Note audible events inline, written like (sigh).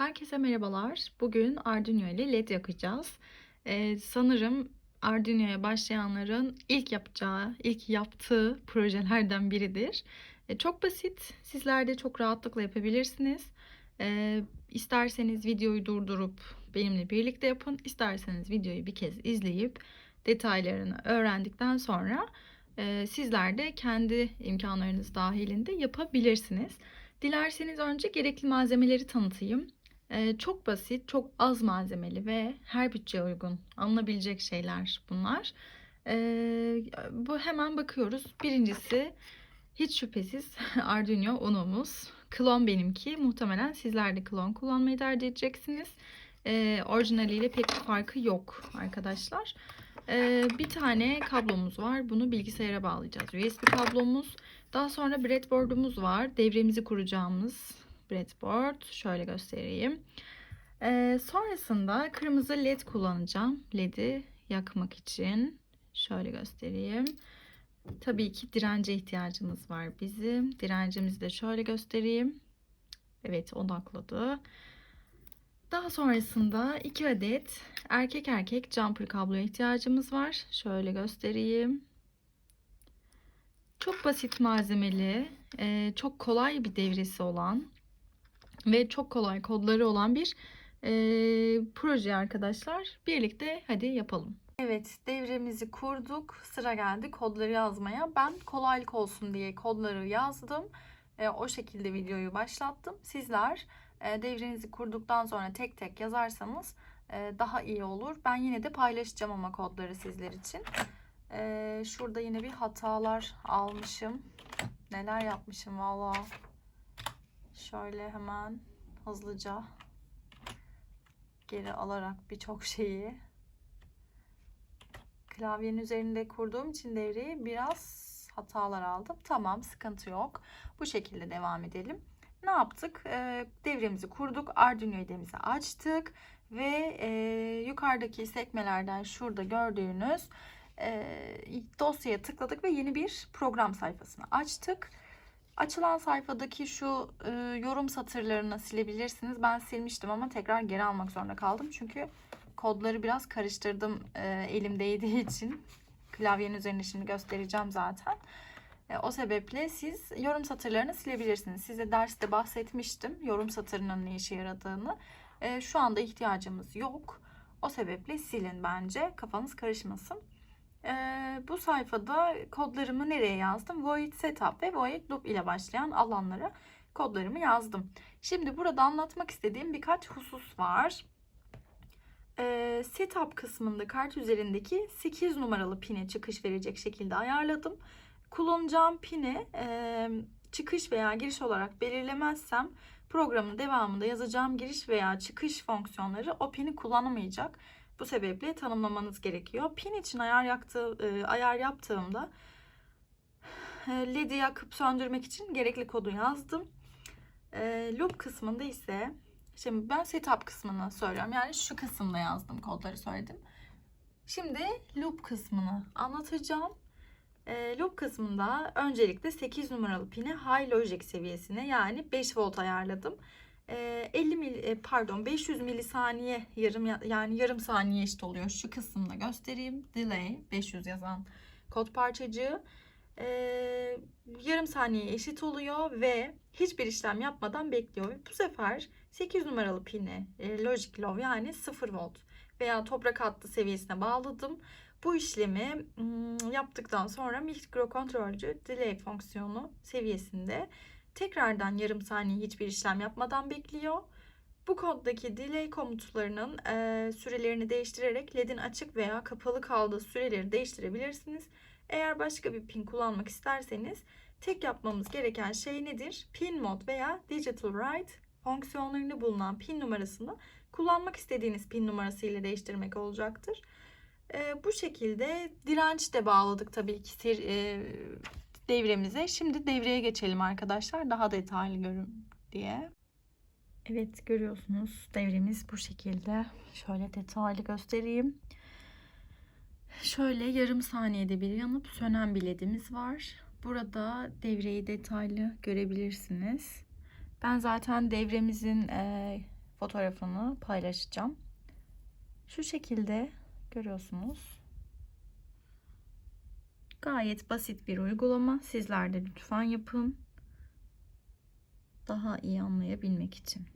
Herkese merhabalar. Bugün Arduino ile LED yakacağız. Ee, sanırım Arduino'ya başlayanların ilk yapacağı, ilk yaptığı projelerden biridir. Ee, çok basit. Sizler de çok rahatlıkla yapabilirsiniz. Ee, isterseniz videoyu durdurup benimle birlikte yapın. İsterseniz videoyu bir kez izleyip detaylarını öğrendikten sonra e, sizler de kendi imkanlarınız dahilinde yapabilirsiniz. Dilerseniz önce gerekli malzemeleri tanıtayım. Ee, çok basit, çok az malzemeli ve her bütçeye uygun alınabilecek şeyler bunlar. Ee, bu hemen bakıyoruz. Birincisi hiç şüphesiz (laughs) Arduino Uno'muz. Klon benimki. Muhtemelen sizler de klon kullanmayı tercih edeceksiniz. Ee, orijinaliyle pek bir farkı yok arkadaşlar. Ee, bir tane kablomuz var. Bunu bilgisayara bağlayacağız. USB kablomuz. Daha sonra breadboard'umuz var. Devremizi kuracağımız breadboard. Şöyle göstereyim. Ee, sonrasında kırmızı led kullanacağım. Led'i yakmak için. Şöyle göstereyim. Tabii ki dirence ihtiyacımız var bizim. Direncimizi de şöyle göstereyim. Evet odakladı. Daha sonrasında iki adet erkek erkek jumper kabloya ihtiyacımız var. Şöyle göstereyim. Çok basit malzemeli, e, çok kolay bir devresi olan ve çok kolay kodları olan bir e, proje arkadaşlar. Birlikte hadi yapalım. Evet devremizi kurduk. Sıra geldi kodları yazmaya. Ben kolaylık olsun diye kodları yazdım. E, o şekilde videoyu başlattım. Sizler e, devrenizi kurduktan sonra tek tek yazarsanız e, daha iyi olur. Ben yine de paylaşacağım ama kodları sizler için. E, şurada yine bir hatalar almışım. Neler yapmışım valla. Şöyle hemen hızlıca geri alarak birçok şeyi klavyenin üzerinde kurduğum için devreyi biraz hatalar aldım. Tamam sıkıntı yok. Bu şekilde devam edelim. Ne yaptık? Ee, devremizi kurduk. Arduino IDE'mizi açtık. Ve e, yukarıdaki sekmelerden şurada gördüğünüz e, dosyaya tıkladık ve yeni bir program sayfasını açtık. Açılan sayfadaki şu e, yorum satırlarını silebilirsiniz. Ben silmiştim ama tekrar geri almak zorunda kaldım. Çünkü kodları biraz karıştırdım e, elim (laughs) için. Klavyenin üzerinde şimdi göstereceğim zaten. E, o sebeple siz yorum satırlarını silebilirsiniz. Size derste bahsetmiştim yorum satırının ne işe yaradığını. E, şu anda ihtiyacımız yok. O sebeple silin bence. Kafanız karışmasın. E, bu sayfada kodlarımı nereye yazdım? Void Setup ve Void Loop ile başlayan alanlara kodlarımı yazdım. Şimdi burada anlatmak istediğim birkaç husus var. E, setup kısmında kart üzerindeki 8 numaralı pine çıkış verecek şekilde ayarladım. Kullanacağım pini e, çıkış veya giriş olarak belirlemezsem programın devamında yazacağım giriş veya çıkış fonksiyonları o pini kullanamayacak. Bu sebeple tanımlamanız gerekiyor. Pin için ayar, yaktı, e, ayar yaptığımda e, LED'i yakıp söndürmek için gerekli kodu yazdım. E, loop kısmında ise şimdi ben setup kısmını söylüyorum. Yani şu kısımda yazdım kodları söyledim. Şimdi loop kısmını anlatacağım. E, loop kısmında öncelikle 8 numaralı pini high logic seviyesine yani 5 volt ayarladım. 50 mil, pardon 500 milisaniye yarım yani yarım saniye eşit oluyor. Şu kısımda göstereyim. Delay 500 yazan kod parçacığı yarım saniye eşit oluyor ve hiçbir işlem yapmadan bekliyor. Bu sefer 8 numaralı pini logic low yani 0 volt veya toprak hattı seviyesine bağladım. Bu işlemi yaptıktan sonra mikrokontrolcü delay fonksiyonu seviyesinde tekrardan yarım saniye hiçbir işlem yapmadan bekliyor. Bu koddaki delay komutlarının e, sürelerini değiştirerek LED'in açık veya kapalı kaldığı süreleri değiştirebilirsiniz. Eğer başka bir pin kullanmak isterseniz tek yapmamız gereken şey nedir? Pin mod veya digital write fonksiyonlarında bulunan pin numarasını kullanmak istediğiniz pin numarası ile değiştirmek olacaktır. E, bu şekilde direnç de bağladık tabii ki e, devremize. Şimdi devreye geçelim arkadaşlar. Daha detaylı görün diye. Evet görüyorsunuz devremiz bu şekilde. Şöyle detaylı göstereyim. Şöyle yarım saniyede bir yanıp sönen bir ledimiz var. Burada devreyi detaylı görebilirsiniz. Ben zaten devremizin e, fotoğrafını paylaşacağım. Şu şekilde görüyorsunuz. Gayet basit bir uygulama. Sizler de lütfen yapın. Daha iyi anlayabilmek için.